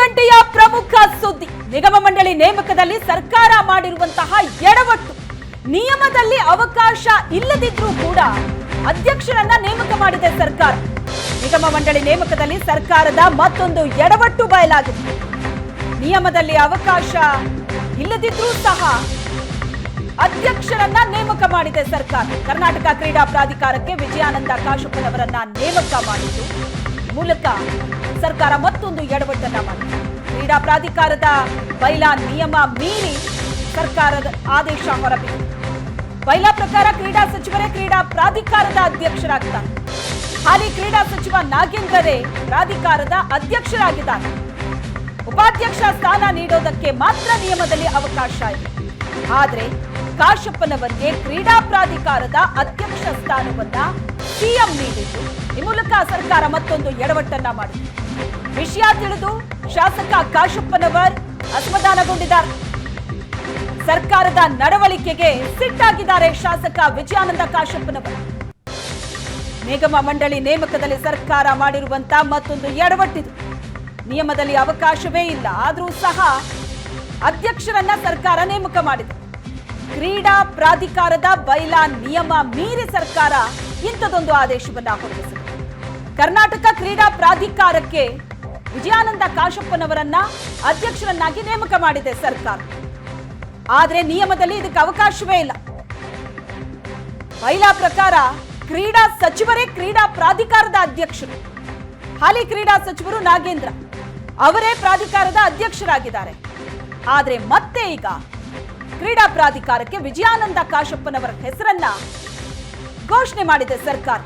ಗಂಟೆಯ ಪ್ರಮುಖ ಸುದ್ದಿ. ನಿಗಮ ಮಂಡಳಿ ನೇಮಕದಲ್ಲಿ ಸರ್ಕಾರ ಮಾಡಿರುವಂತಹ ಎಡವಟ್ಟು. ನಿಯಮದಲ್ಲಿ ಅವಕಾಶ ಇಲ್ಲದಿದ್ರೂ ಕೂಡ ಅಧ್ಯಕ್ಷರನ್ನ ನೇಮಕ ಮಾಡಿದೆ ಸರ್ಕಾರ. ನಿಗಮ ಮಂಡಳಿ ನೇಮಕದಲ್ಲಿ ಸರ್ಕಾರದ ಮತ್ತೊಂದು ಎಡವಟ್ಟು ಬಯಲಾಗಿದೆ. ನಿಯಮದಲ್ಲಿ ಅವಕಾಶ ಇಲ್ಲದಿದ್ರೂ ಸಹ ಅಧ್ಯಕ್ಷರನ್ನ ನೇಮಕ ಮಾಡಿದೆ ಸರ್ಕಾರ. ಕರ್ನಾಟಕ ಕ್ರೀಡಾ ಪ್ರಾಧಿಕಾರಕ್ಕೆ ವಿಜಯಾನಂದ ಕಾಶಪ್ಪನವರನ್ನ ನೇಮಕ ಮಾಡಿದ್ದು ಮೂಲಕ ಸರ್ಕಾರ ಮತ್ತೊಂದು ಎಡವಟ್ಟನ್ನ ಮಾಡಿದೆ. ಕ್ರೀಡಾ ಪ್ರಾಧಿಕಾರದ ಬೈಲಾ ನಿಯಮ ಮೀರಿ ಸರ್ಕಾರದ ಆದೇಶ ಹೊರಬಿತ್ತು ಬೈಲಾ ಪ್ರಕಾರ ಕ್ರೀಡಾ ಸಚಿವರೇ ಕ್ರೀಡಾ ಪ್ರಾಧಿಕಾರದ ಅಧ್ಯಕ್ಷರಾಗ್ತಾರೆ ಹಾಲಿ ಕ್ರೀಡಾ ಸಚಿವ ನಾಗೇಂದ್ರರೇ ಪ್ರಾಧಿಕಾರದ ಅಧ್ಯಕ್ಷರಾಗಿದ್ದಾರೆ. ಉಪಾಧ್ಯಕ್ಷ ಸ್ಥಾನ ನೀಡೋದಕ್ಕೆ ಮಾತ್ರ ನಿಯಮದಲ್ಲಿ ಅವಕಾಶ ಇದೆ. ಆದರೆ ಕಾಶಪ್ಪನವರಿಗೆ ಕ್ರೀಡಾ ಪ್ರಾಧಿಕಾರದ ಅಧ್ಯಕ್ಷ ಸ್ಥಾನವನ್ನ ಸಿಎಂ ನೀಡಿದ್ದು. ಈ ಮೂಲಕ ಸರ್ಕಾರ ಮತ್ತೊಂದು ಎಡವಟ್ಟನ್ನ ಮಾಡಿದೆ. ವಿಷಯ ತಿಳಿದು ಶಾಸಕ ಕಾಶಪ್ಪನವರ್ ಅಸಮಾಧಾನಗೊಂಡಿದ್ದಾರೆ. ಸರ್ಕಾರದ ನಡವಳಿಕೆಗೆ ಸಿಟ್ಟಾಗಿದ್ದಾರೆ ಶಾಸಕ ವಿಜಯಾನಂದ ಕಾಶಪ್ಪನವರ್. ನಿಗಮ ಮಂಡಳಿ ನೇಮಕದಲ್ಲಿ ಸರ್ಕಾರ ಮಾಡಿರುವಂತಹ ಮತ್ತೊಂದು ಎಡವಟ್ಟಿದು. ನಿಯಮದಲ್ಲಿ ಅವಕಾಶವೇ ಇಲ್ಲ, ಆದರೂ ಸಹ ಅಧ್ಯಕ್ಷರನ್ನ ಸರ್ಕಾರ ನೇಮಕ ಮಾಡಿದೆ. ಕ್ರೀಡಾ ಪ್ರಾಧಿಕಾರದ ಬೈಲಾ ನಿಯಮ ಮೀರಿ ಸರ್ಕಾರ ಇಂಥದೊಂದು ಆದೇಶವನ್ನು ಹೊರಡಿಸಿದೆ ಕರ್ನಾಟಕ ಕ್ರೀಡಾ ಪ್ರಾಧಿಕಾರಕ್ಕೆ ವಿಜಯಾನಂದ ಕಾಶಪ್ಪನವರನ್ನ ಅಧ್ಯಕ್ಷರನ್ನಾಗಿ ನೇಮಕ ಮಾಡಿದೆ ಸರ್ಕಾರ. ಆದರೆ ನಿಯಮದಲ್ಲಿ ಇದಕ್ಕೆ ಅವಕಾಶವೇ ಇಲ್ಲ. ಮಹಿಳಾ ಪ್ರಕಾರ ಕ್ರೀಡಾ ಸಚಿವರೇ ಕ್ರೀಡಾ ಪ್ರಾಧಿಕಾರದ ಅಧ್ಯಕ್ಷರು. ಹಾಲಿ ಕ್ರೀಡಾ ಸಚಿವರು ನಾಗೇಂದ್ರ ಅವರೇ ಪ್ರಾಧಿಕಾರದ ಅಧ್ಯಕ್ಷರಾಗಿದ್ದಾರೆ. ಆದರೆ ಮತ್ತೆ ಈಗ ಕ್ರೀಡಾ ಪ್ರಾಧಿಕಾರಕ್ಕೆ ವಿಜಯಾನಂದ ಕಾಶಪ್ಪನವರ ಹೆಸರನ್ನ ಘೋಷಣೆ ಮಾಡಿದೆ ಸರ್ಕಾರ.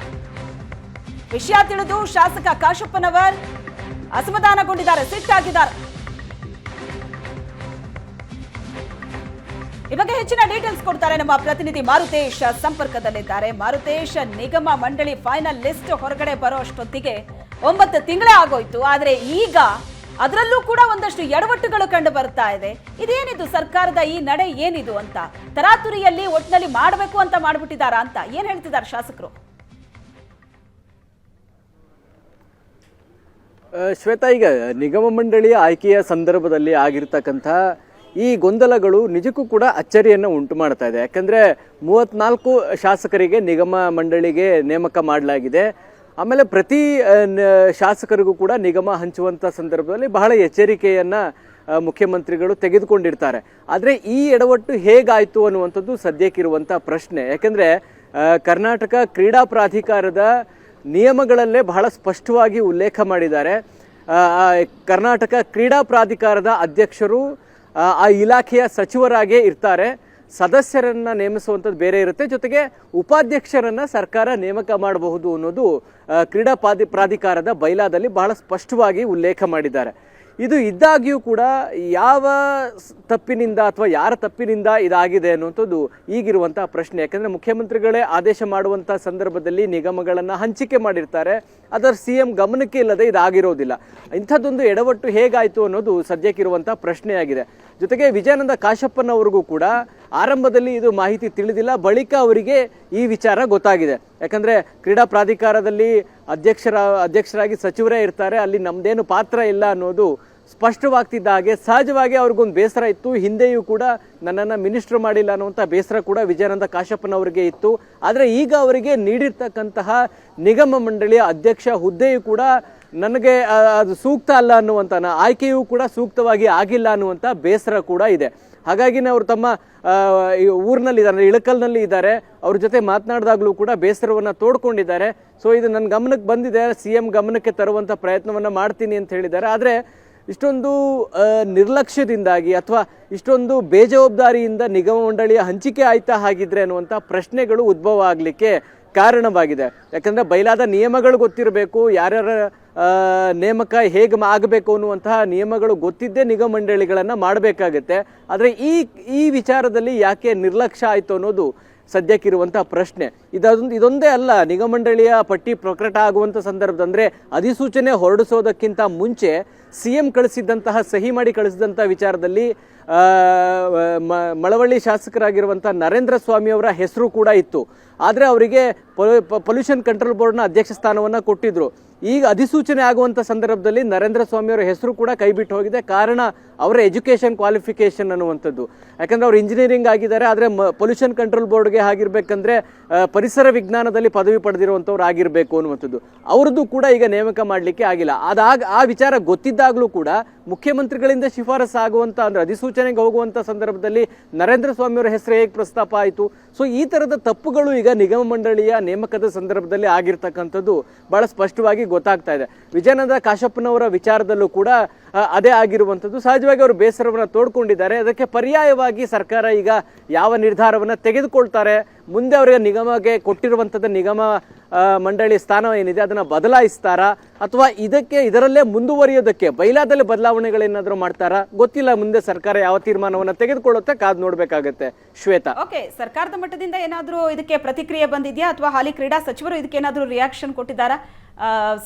ವಿಷಯ ತಿಳಿದು ಶಾಸಕ ಕಾಶಪ್ಪನವರ್ ಅಸಮಾಧಾನಗೊಂಡಿದ್ದಾರೆ, ಸಿಟ್ಟಾಗಿದ್ದಾರೆ. ಈ ಬಗ್ಗೆ ಹೆಚ್ಚಿನ ಡೀಟೇಲ್ಸ್ ಕೊಡ್ತಾರೆ ನಮ್ಮ ಪ್ರತಿನಿಧಿ ಮಾರುತೇಶ್ ಸಂಪರ್ಕದಲ್ಲಿದ್ದಾರೆ. ಮಾರುತೇಶ್ ನಿಗಮ ಮಂಡಳಿ ಫೈನಲ್ ಲಿಸ್ಟ್ ಹೊರಗಡೆ ಬರೋ ಅಷ್ಟೊತ್ತಿಗೆ ಒಂಬತ್ತು ತಿಂಗಳೇ ಆಗೋಯ್ತು. ಆದರೆ ಈಗ ಅದರಲ್ಲೂ ಕೂಡ ಒಂದಷ್ಟು ಎಡವಟ್ಟುಗಳು ಕಂಡು ಬರ್ತಾ ಇದೆ. ಇದೇನಿದು ಸರ್ಕಾರದ ಈ ನಡೆ ಏನಿದು ಅಂತ? ತರಾತುರಿಯಲ್ಲಿ ಒಟ್ಟಿನಲ್ಲಿ ಮಾಡಬೇಕು ಅಂತ ಮಾಡಿಬಿಟ್ಟಿದ್ದಾರಾ ಅಂತ ಏನ್ ಹೇಳ್ತಿದ್ದಾರೆ ಶಾಸಕರು? ಶ್ವೇತಾ, ಈಗ ನಿಗಮ ಮಂಡಳಿಯ ಆಯ್ಕೆಯ ಸಂದರ್ಭದಲ್ಲಿ ಆಗಿರ್ತಕ್ಕಂಥ ಈ ಗೊಂದಲಗಳು ನಿಜಕ್ಕೂ ಕೂಡ ಅಚ್ಚರಿಯನ್ನು ಉಂಟು ಮಾಡ್ತಾ ಇದೆ. ಯಾಕಂದ್ರೆ ಮೂವತ್ನಾಲ್ಕು ಶಾಸಕರಿಗೆ ನಿಗಮ ಮಂಡಳಿಗೆ ನೇಮಕ ಮಾಡಲಾಗಿದೆ. ಆಮೇಲೆ ಪ್ರತಿ ಶಾಸಕರಿಗೂ ಕೂಡ ನಿಗಮ ಹಂಚುವಂಥ ಸಂದರ್ಭದಲ್ಲಿ ಬಹಳ ಎಚ್ಚರಿಕೆಯನ್ನ ಮುಖ್ಯಮಂತ್ರಿಗಳು ತೆಗೆದುಕೊಂಡಿರ್ತಾರೆ. ಆದರೆ ಈ ಎಡವಟ್ಟು ಹೇಗಾಯಿತು ಅನ್ನುವಂಥದ್ದು ಸದ್ಯಕ್ಕಿರುವಂಥ ಪ್ರಶ್ನೆ. ಯಾಕಂದ್ರೆ ಕರ್ನಾಟಕ ಕ್ರೀಡಾ ಪ್ರಾಧಿಕಾರದ ನಿಯಮಗಳಲ್ಲೇ ಬಹಳ ಸ್ಪಷ್ಟವಾಗಿ ಉಲ್ಲೇಖ ಮಾಡಿದ್ದಾರೆ. ಕರ್ನಾಟಕ ಕ್ರೀಡಾ ಪ್ರಾಧಿಕಾರದ ಅಧ್ಯಕ್ಷರು ಆ ಇಲಾಖೆಯ ಸಚಿವರಾಗೇ ಇರ್ತಾರೆ. ಸದಸ್ಯರನ್ನ ನೇಮಿಸುವಂಥದ್ದು ಬೇರೆ ಇರುತ್ತೆ. ಜೊತೆಗೆ ಉಪಾಧ್ಯಕ್ಷರನ್ನು ಸರ್ಕಾರ ನೇಮಕ ಮಾಡಬಹುದು ಅನ್ನೋದು ಕ್ರೀಡಾ ಪಾದಿ, ಪ್ರಾಧಿಕಾರದ ಬೈಲಾದಲ್ಲಿ ಬಹಳ ಸ್ಪಷ್ಟವಾಗಿ ಉಲ್ಲೇಖ ಮಾಡಿದ್ದಾರೆ. ಇದು ಇದ್ದಾಗಿಯೂ ಕೂಡ ಯಾವ ತಪ್ಪಿನಿಂದ ಅಥವಾ ಯಾರ ತಪ್ಪಿನಿಂದ ಇದಾಗಿದೆ ಅನ್ನುವಂಥದ್ದು ಈಗಿರುವಂಥ ಪ್ರಶ್ನೆ. ಯಾಕಂದ್ರೆ ಮುಖ್ಯಮಂತ್ರಿಗಳೇ ಆದೇಶ ಮಾಡುವಂಥ ಸಂದರ್ಭದಲ್ಲಿ ನಿಗಮಗಳನ್ನು ಹಂಚಿಕೆ ಮಾಡಿರ್ತಾರೆ. ಅದರ ಸಿ ಎಂ ಗಮನಕ್ಕೆ ಇಲ್ಲದೆ ಇದಾಗಿರೋದಿಲ್ಲ. ಇಂಥದ್ದೊಂದು ಎಡವಟ್ಟು ಹೇಗಾಯಿತು ಅನ್ನೋದು ಸದ್ಯಕ್ಕಿರುವಂಥ ಪ್ರಶ್ನೆಯಾಗಿದೆ. ಜೊತೆಗೆ ವಿಜಯಾನಂದ ಕಾಶಪ್ಪನವ್ರಿಗೂ ಕೂಡ ಆರಂಭದಲ್ಲಿ ಇದು ಮಾಹಿತಿ ತಿಳಿದಿಲ್ಲ, ಬಳಿಕ ಅವರಿಗೆ ಈ ವಿಚಾರ ಗೊತ್ತಾಗಿದೆ. ಯಾಕಂದ್ರೆ ಕ್ರೀಡಾ ಪ್ರಾಧಿಕಾರದಲ್ಲಿ ಅಧ್ಯಕ್ಷರ, ಅಧ್ಯಕ್ಷರಾಗಿ ಸಚಿವರೇ ಇರ್ತಾರೆ, ಅಲ್ಲಿ ನಮ್ಮದೇನು ಪಾತ್ರ ಇಲ್ಲ ಅನ್ನೋದು ಸ್ಪಷ್ಟವಾಗ್ತಿದ್ದ ಹಾಗೆ ಸಹಜವಾಗಿ ಅವ್ರಿಗೊಂದು ಬೇಸರ ಇತ್ತು. ಹಿಂದೆಯೂ ಕೂಡ ನನ್ನನ್ನು ಮಿನಿಸ್ಟರ್ ಮಾಡಿಲ್ಲ ಅನ್ನುವಂಥ ಬೇಸರ ಕೂಡ ವಿಜಯಾನಂದ ಕಾಶಪ್ಪನವರಿಗೆ ಇತ್ತು. ಆದರೆ ಈಗ ಅವರಿಗೆ ನೀಡಿರ್ತಕ್ಕಂತಹ ನಿಗಮ ಮಂಡಳಿಯ ಅಧ್ಯಕ್ಷ ಹುದ್ದೆಯು ಕೂಡ ನನಗೆ ಅದು ಸೂಕ್ತ ಅಲ್ಲ ಅನ್ನುವಂಥ ಆಯ್ಕೆಯೂ ಕೂಡ ಸೂಕ್ತವಾಗಿ ಆಗಿಲ್ಲ ಅನ್ನುವಂಥ ಬೇಸರ ಕೂಡ ಇದೆ. ಹಾಗಾಗಿನೇ ಅವರು ತಮ್ಮ ಊರಿನಲ್ಲಿ ಇದ್ದಾರೆ ಇಳಕಲ್ನಲ್ಲಿ ಇದ್ದಾರೆ. ಅವ್ರ ಜೊತೆ ಮಾತನಾಡಿದಾಗಲೂ ಕೂಡ ಬೇಸರವನ್ನು ತೋಡ್ಕೊಂಡಿದ್ದಾರೆ. ಸೊ ಇದು ನನ್ನ ಗಮನಕ್ಕೆ ಬಂದಿದೆ ಸಿ ಎಂ ಗಮನಕ್ಕೆ ತರುವಂಥ ಪ್ರಯತ್ನವನ್ನು ಮಾಡ್ತೀನಿ ಅಂತ ಹೇಳಿದ್ದಾರೆ. ಆದರೆ, ಇಷ್ಟೊಂದು ನಿರ್ಲಕ್ಷ್ಯದಿಂದಾಗಿ ಅಥವಾ ಇಷ್ಟೊಂದು ಬೇಜವಾಬ್ದಾರಿಯಿಂದ ನಿಗಮ ಮಂಡಳಿಯ ಹಂಚಿಕೆ ಆಯ್ತಾ ಹಾಗಿದ್ರೆ ಅನ್ನುವಂಥ ಪ್ರಶ್ನೆಗಳು ಉದ್ಭವ ಆಗಲಿಕ್ಕೆ ಕಾರಣವಾಗಿದೆ. ಯಾಕಂದರೆ ಬಯಲಾದ ನಿಯಮಗಳು ಗೊತ್ತಿರಬೇಕು, ಯಾರ್ಯಾರ ನೇಮಕ ಹೇಗೆ ಆಗಬೇಕು ಅನ್ನುವಂತಹ ನಿಯಮಗಳು ಗೊತ್ತಿದ್ದೇ ನಿಗಮ ಮಂಡಳಿಗಳನ್ನು ಮಾಡಬೇಕಾಗತ್ತೆ. ಆದರೆ ಈ ಈ ವಿಚಾರದಲ್ಲಿ ಯಾಕೆ ನಿರ್ಲಕ್ಷ್ಯ ಆಯಿತು ಅನ್ನೋದು ಸದ್ಯಕ್ಕಿರುವಂತಹ ಪ್ರಶ್ನೆ. ಇದೊಂದು ಇದೊಂದೇ ಅಲ್ಲ, ನಿಗಮ ಮಂಡಳಿಯ ಪಟ್ಟಿ ಪ್ರಕಟ ಆಗುವಂಥ ಸಂದರ್ಭದಂದ್ರೆ ಅಧಿಸೂಚನೆ ಹೊರಡಿಸೋದಕ್ಕಿಂತ ಮುಂಚೆ ಸಿ ಎಂ ಕಳಿಸಿದ್ದಂತಹ ಸಹಿ ಮಾಡಿ ಕಳಿಸಿದಂಥ ವಿಚಾರದಲ್ಲಿ ಮಳವಳ್ಳಿ ಶಾಸಕರಾಗಿರುವಂಥ ನರೇಂದ್ರ ಸ್ವಾಮಿ ಅವರ ಹೆಸರು ಕೂಡ ಇತ್ತು. ಆದರೆ ಅವರಿಗೆ ಪೊಲ್ಯೂಷನ್ ಕಂಟ್ರೋಲ್ ಬೋರ್ಡ್ನ ಅಧ್ಯಕ್ಷ ಸ್ಥಾನವನ್ನು ಕೊಟ್ಟಿದ್ರು. ಈಗ ಅಧಿಸೂಚನೆ ಆಗುವಂಥ ಸಂದರ್ಭದಲ್ಲಿ ನರೇಂದ್ರ ಸ್ವಾಮಿಯವರ ಹೆಸರು ಕೂಡ ಕೈಬಿಟ್ಟು ಹೋಗಿದೆ. ಕಾರಣ ಅವರ ಎಜುಕೇಷನ್ ಕ್ವಾಲಿಫಿಕೇಷನ್ ಅನ್ನುವಂಥದ್ದು. ಯಾಕಂದರೆ ಅವ್ರು ಇಂಜಿನಿಯರಿಂಗ್ ಆಗಿದ್ದಾರೆ, ಆದರೆ ಪೊಲ್ಯೂಷನ್ ಕಂಟ್ರೋಲ್ ಬೋರ್ಡ್ಗೆ ಆಗಿರ್ಬೇಕಂದ್ರೆ ಪರಿಸರ ವಿಜ್ಞಾನದಲ್ಲಿ ಪದವಿ ಪಡೆದಿರುವಂಥವ್ರು ಆಗಿರಬೇಕು ಅನ್ನುವಂಥದ್ದು. ಅವ್ರದ್ದು ಕೂಡ ಈಗ ನೇಮಕ ಮಾಡಲಿಕ್ಕೆ ಆಗಿಲ್ಲ. ಅದಾಗ ಆ ವಿಚಾರ ಗೊತ್ತಿದ್ದಾಗಲೂ ಕೂಡ ಮುಖ್ಯಮಂತ್ರಿಗಳಿಂದ ಶಿಫಾರಸು ಆಗುವಂಥ ಅಂದ್ರೆ ಅಧಿಸೂಚನೆಗೆ ಹೋಗುವಂಥ ಸಂದರ್ಭದಲ್ಲಿ ನರೇಂದ್ರ ಸ್ವಾಮಿ ಅವರ ಹೆಸರು ಹೇಗೆ ಪ್ರಸ್ತಾಪ ಆಯಿತು? ಸೊ ಈ ಥರದ ತಪ್ಪುಗಳು ಈಗ ನಿಗಮ ಮಂಡಳಿಯ ನೇಮಕದ ಸಂದರ್ಭದಲ್ಲಿ ಆಗಿರ್ತಕ್ಕಂಥದ್ದು ಬಹಳ ಸ್ಪಷ್ಟವಾಗಿ ಗೊತ್ತಾಗ್ತಾ ಇದೆ. ವಿಜಯನಂದ ಕಾಶಪ್ಪನವರ ವಿಚಾರದಲ್ಲೂ ಕೂಡ ಅದೇ ಆಗಿರುವಂಥದ್ದು. ಸಹಜವಾಗಿ ಅವರು ಬೇಸರವನ್ನು ತೋಡ್ಕೊಂಡಿದ್ದಾರೆ. ಅದಕ್ಕೆ ಪರ್ಯಾಯವಾಗಿ ಸರ್ಕಾರ ಈಗ ಯಾವ ನಿರ್ಧಾರವನ್ನು ತೆಗೆದುಕೊಳ್ತಾರೆ? ಮುಂದೆ ಅವರಿಗೆ ನಿಗಮಕ್ಕೆ ಕೊಟ್ಟಿರುವಂಥದ್ದು ನಿಗಮ ಮಂಡಳಿ ಸ್ಥಾನ ಏನಿದೆ ಅದನ್ನು ಬದಲಾಯಿಸ್ತಾರಾ? ಅಥವಾ ಇದಕ್ಕೆ ಇದರಲ್ಲೇ ಮುಂದುವರಿಯೋದಕ್ಕೆ ಬೈಲಾದಲ್ಲಿ ಬದಲಾವಣೆಗಳೇನಾದರೂ ಮಾಡ್ತಾರಾ? ಗೊತ್ತಿಲ್ಲ ಮುಂದೆ ಸರ್ಕಾರ ಯಾವ ತೀರ್ಮಾನವನ್ನು ತೆಗೆದುಕೊಳ್ಳುತ್ತೆ ಕಾದು ನೋಡಬೇಕಾಗುತ್ತೆ. ಶ್ವೇತಾ. ಓಕೆ ಸರ್ಕಾರದ ಮಟ್ಟದಿಂದ ಏನಾದರೂ ಇದಕ್ಕೆ ಪ್ರತಿಕ್ರಿಯೆ ಬಂದಿದೆಯಾ? ಅಥವಾ ಹಾಲಿ ಕ್ರೀಡಾ ಸಚಿವರು ಇದಕ್ಕೆ ಏನಾದರೂ ರಿಯಾಕ್ಷನ್ ಕೊಟ್ಟಿದ್ದಾರಾ?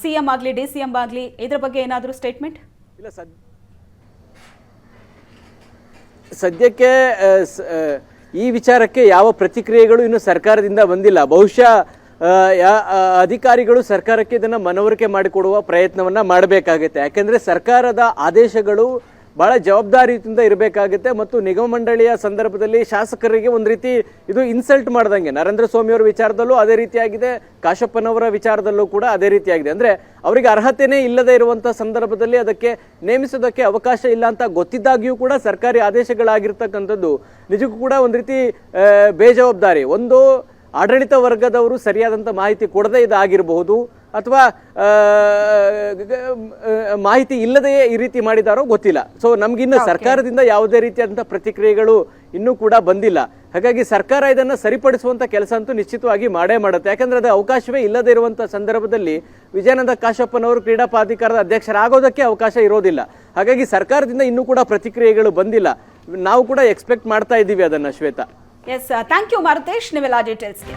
ಸಿ ಎಂ ಆಗಲಿ ಡಿ ಸಿ ಎಂ ಆಗಲಿ ಇದರ ಬಗ್ಗೆ ಏನಾದರೂ ಸ್ಟೇಟ್ಮೆಂಟ್ ಇಲ್ಲ ಸದ್ ಸದ್ಯಕ್ಕೆ ಈ ವಿಚಾರಕ್ಕೆ ಯಾವ ಪ್ರತಿಕ್ರಿಯೆಗಳು ಇನ್ನು ಸರ್ಕಾರದಿಂದ ಬಂದಿಲ್ಲ. ಬಹುಶಃ ಅಧಿಕಾರಿಗಳು ಸರ್ಕಾರಕ್ಕೆ ಇದನ್ನು ಮನವರಿಕೆ ಮಾಡಿಕೊಡುವ ಪ್ರಯತ್ನವನ್ನು ಮಾಡಬೇಕಾಗುತ್ತೆ. ಯಾಕೆಂದರೆ ಸರ್ಕಾರದ ಆದೇಶಗಳು ಬಹಳ ಜವಾಬ್ದಾರಿಯಿಂದ ಇರಬೇಕಾಗುತ್ತೆ ಮತ್ತು ನಿಗಮ ಮಂಡಳಿಯ ಸಂದರ್ಭದಲ್ಲಿ ಶಾಸಕರಿಗೆ ಒಂದು ರೀತಿ ಇದು ಇನ್ಸಲ್ಟ್ ಮಾಡ್ದಂಗೆ. ನರೇಂದ್ರ ಸ್ವಾಮಿ ಅವರ ವಿಚಾರದಲ್ಲೂ ಅದೇ ರೀತಿಯಾಗಿದೆ, ಕಾಶಪ್ಪನವರ ವಿಚಾರದಲ್ಲೂ ಕೂಡ ಅದೇ ರೀತಿಯಾಗಿದೆ. ಅಂದರೆ ಅವರಿಗೆ ಅರ್ಹತೆನೇ ಇಲ್ಲದೆ ಇರುವಂಥ ಸಂದರ್ಭದಲ್ಲಿ ಅದಕ್ಕೆ ನೇಮಿಸೋದಕ್ಕೆ ಅವಕಾಶ ಇಲ್ಲ ಅಂತ ಗೊತ್ತಿದ್ದಾಗಿಯೂ ಕೂಡ ಸರ್ಕಾರಿ ಆದೇಶಗಳಾಗಿರ್ತಕ್ಕಂಥದ್ದು ನಿಜಕ್ಕೂ ಕೂಡ ಒಂದು ರೀತಿ ಬೇಜವಾಬ್ದಾರಿ. ಒಂದು ಆಡಳಿತ ವರ್ಗದವರು ಸರಿಯಾದಂಥ ಮಾಹಿತಿ ಕೊಡದೇ ಇದಾಗಿರಬಹುದು. ಅಥವಾ ಮಾಹಿತಿ ಇಲ್ಲದೆಯೇ ಈ ರೀತಿ ಮಾಡಿದಾರೋ ಗೊತ್ತಿಲ್ಲ. ಸೊ ನಮ್ಗಿನ್ನು ಸರ್ಕಾರದಿಂದ ಯಾವುದೇ ರೀತಿಯಾದಂಥ ಪ್ರತಿಕ್ರಿಯೆಗಳು ಇನ್ನೂ ಕೂಡ ಬಂದಿಲ್ಲ. ಹಾಗಾಗಿ ಸರ್ಕಾರ ಇದನ್ನು ಸರಿಪಡಿಸುವಂಥ ಕೆಲಸ ಅಂತೂ ನಿಶ್ಚಿತವಾಗಿ ಮಾಡೇ ಮಾಡುತ್ತೆ. ಯಾಕಂದರೆ ಅದು ಅವಕಾಶವೇ ಇಲ್ಲದೇ ಇರುವಂಥ ಸಂದರ್ಭದಲ್ಲಿ ವಿಜಯಾನಂದ ಕಾಶಪ್ಪನವರು ಕ್ರೀಡಾ ಪ್ರಾಧಿಕಾರದ ಅಧ್ಯಕ್ಷರಾಗೋದಕ್ಕೆ ಅವಕಾಶ ಇರೋದಿಲ್ಲ. ಹಾಗಾಗಿ ಸರ್ಕಾರದಿಂದ ಇನ್ನೂ ಕೂಡ ಪ್ರತಿಕ್ರಿಯೆಗಳು ಬಂದಿಲ್ಲ. ನಾವು ಕೂಡ ಎಕ್ಸ್ಪೆಕ್ಟ್ ಮಾಡ್ತಾ ಇದ್ದೀವಿ ಅದನ್ನು Shweta. Yes thank you Marutesh ನೀವೆಲ್ಲ ಡೀಟೇಲ್ಸ್ಗೆ